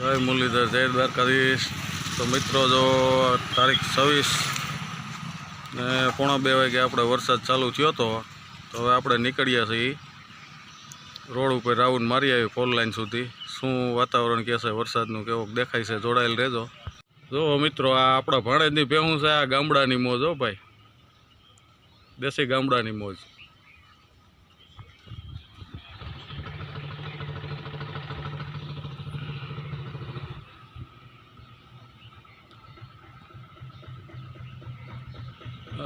જય મુરલીધર, જય દ્વારકાધીશ. તો મિત્રો, જો તારીખ છવ્વીસ ને પોણા બે વાગે આપણે વરસાદ ચાલુ થયો હતો તો હવે આપણે નીકળ્યા છીએ રોડ ઉપર રાઉન્ડ મારી આવી ફોર લાઈન સુધી. શું વાતાવરણ કહેશે વરસાદનું કેવોક દેખાય છે, જોડાયેલ રહેજો. જો મિત્રો, આ આપણા ભાણેજની ભેહું છે, આ ગામડાની મોજ હો ભાઈ. દેશી ગામડાની મોજ.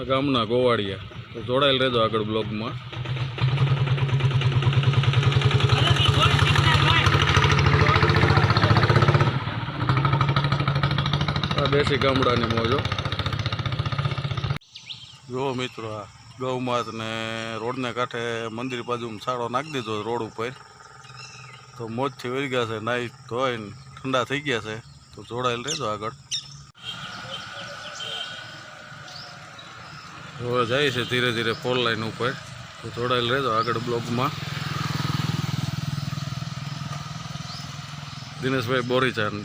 ગામના ગોવાળિયા. તો જોડાયેલ રહેજો આગળ બ્લોગમાં. આ દેશી ગામડાની મોજો. જો મિત્રો, આ ગૌમાત ને રોડને કાંઠે મંદિર બાજુમાં છાળો નાખી દીધો રોડ ઉપર. તો મોજથી વળી ગયા છે, નાઈ ધોઈને ઠંડા થઈ ગયા છે. તો જોડાયેલ રહેજો આગળ. હવે જાય છે ધીરે ધીરે ફોર લાઈન ઉપર. તો જોડાયેલ રહેજો આગળ બ્લોગમાં. દિનેશભાઈ બોરીચાન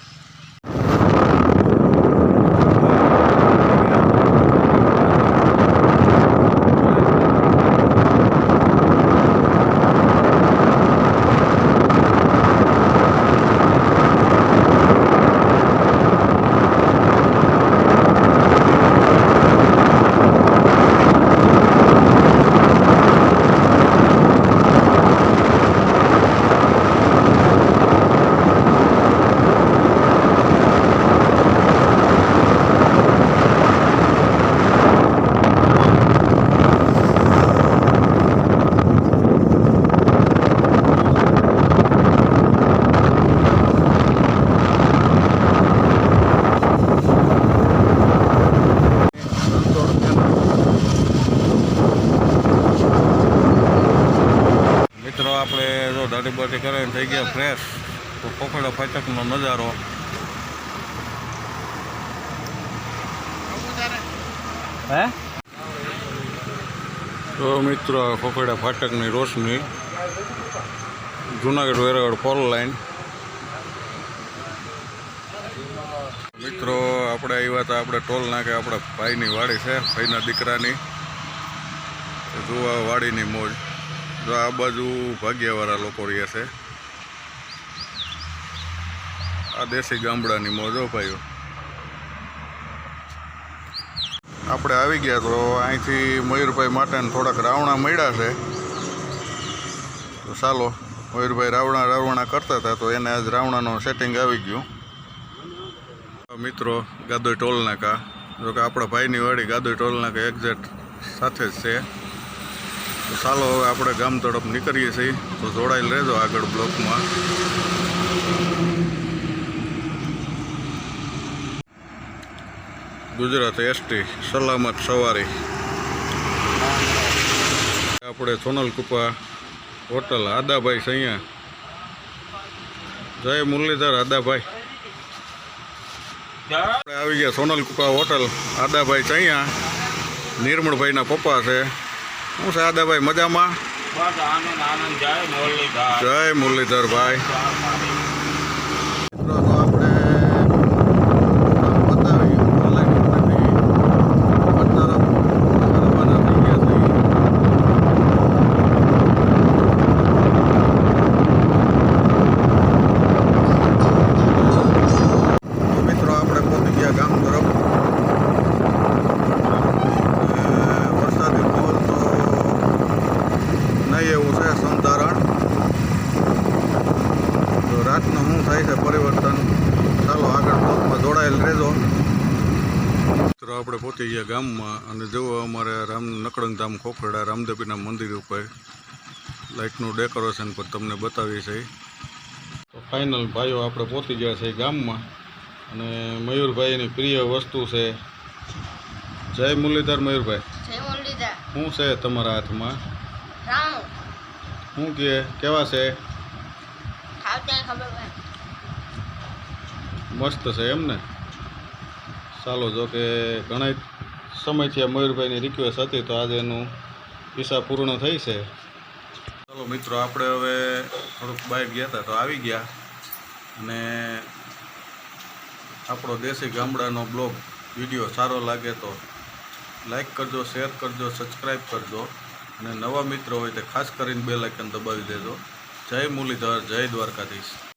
મિત્રો આપણે જો દાઢી બાટી કરીને થઈ ગયા ફ્રેશ તો પોખડા ફાટકનો નજારો. હે? તો મિત્રો ખોખડા ફાટકની રોશની જુનાગઢ વેરાવળ ફોર લાઈન મિત્રો આપણે આવ્યા હતા આપણે ટોલ નાખે આપણા ભાઈની વાડી છે ભાઈના દીકરાની. જોવા વાડીની મોજ. જો આ બાજુ ભાગ્યવાળા લોકો રહે છે. આ દેશી ગામડાની મોજો ભાઈઓ. આપણે આવી ગયા તો અહીંથી મયુરભાઈ માટેને થોડાક રાવણા મળ્યા છે. તો ચાલો, મયુરભાઈ રાવણા રાવણા કરતા હતા તો એને આજ રાવણાનું સેટિંગ આવી ગયું. મિત્રો ગાદોઈ ટોલનાકા. જોકે આપણા ભાઈની વાડી ગાદોઈ ટોલનાકા એક્ઝેક્ટ સાથે જ છે. ચાલો હવે આપણે ગામ તડપ નીકળીએ છીએ. તો જોડાયેલ રહેજો આગળ બ્લોકમાં. ગુજરાત એસટી, સલામત સવારી. આપણે સોનલ કુપા હોટલ, આદાભાઈ સૈયા જય મુરલીધર, આદાભાઈ. આપણે આવી ગયા સોનલ કુપા હોટલ, આદાભાઈ સૈયા નિર્મળભાઈના પપ્પા છે. શું છે ભાઈ મજામાં જય મુરલીધર. ભાઈ મુરલીધરભાઈ. મિત્રો આપણે બતાવી ઓનલાઈન ઉપરથી ઉપર તરફ રવાના થઈ ગયા છીએ તો મિત્રો આપણે પહોંચી ગયા ગામ તરફ અને વરસાદી માહોલ તો નહીં એવું છે સંધારણ તો રાતનું શું થાય છે પરિવર્તન ચાલો આગળ બ્લોકમાં જોડાયેલ મિત્રો આપણે પહોંચી ગયા ગામમાં અને જુઓ અમારે રામ નકળંગ ધામ ખોખરડા રામદેવીના મંદિર ઉપર લાઇટનું ડેકોરેશન પણ તમને બતાવીએ છીએ. તો ફાઇનલ ભાઈઓ આપણે પહોંચી ગયા છે ગામમાં અને મયુરભાઈની પ્રિય વસ્તુ છે. જય મુરલીધર મયુરભાઈ. શું છે તમારા હાથમાં? શું કે કેવા છે? મસ્ત છે એમ ને? ચાલો, જો કે ઘણા સમયથી આ મયુરભાઈની રિક્વેસ્ટ હતી, તો આજે એનું ઈચ્છા પૂર્ણ થઈ છે. ચાલો મિત્રો, આપણે હવે થોડુંક બહાર ગયા હતા, તો આવી ગયા. અને આપણો દેશી ગામડાનો બ્લોગ વીડિયો સારો લાગે તો લાઈક કરજો, શેર કરજો સબસ્ક્રાઈબ કરજો. અને નવા મિત્રો હોય તે ખાસ કરીને બે લાઇકન દબાવી દેજો. જય મુરલીધર, જય દ્વારકાધીશ.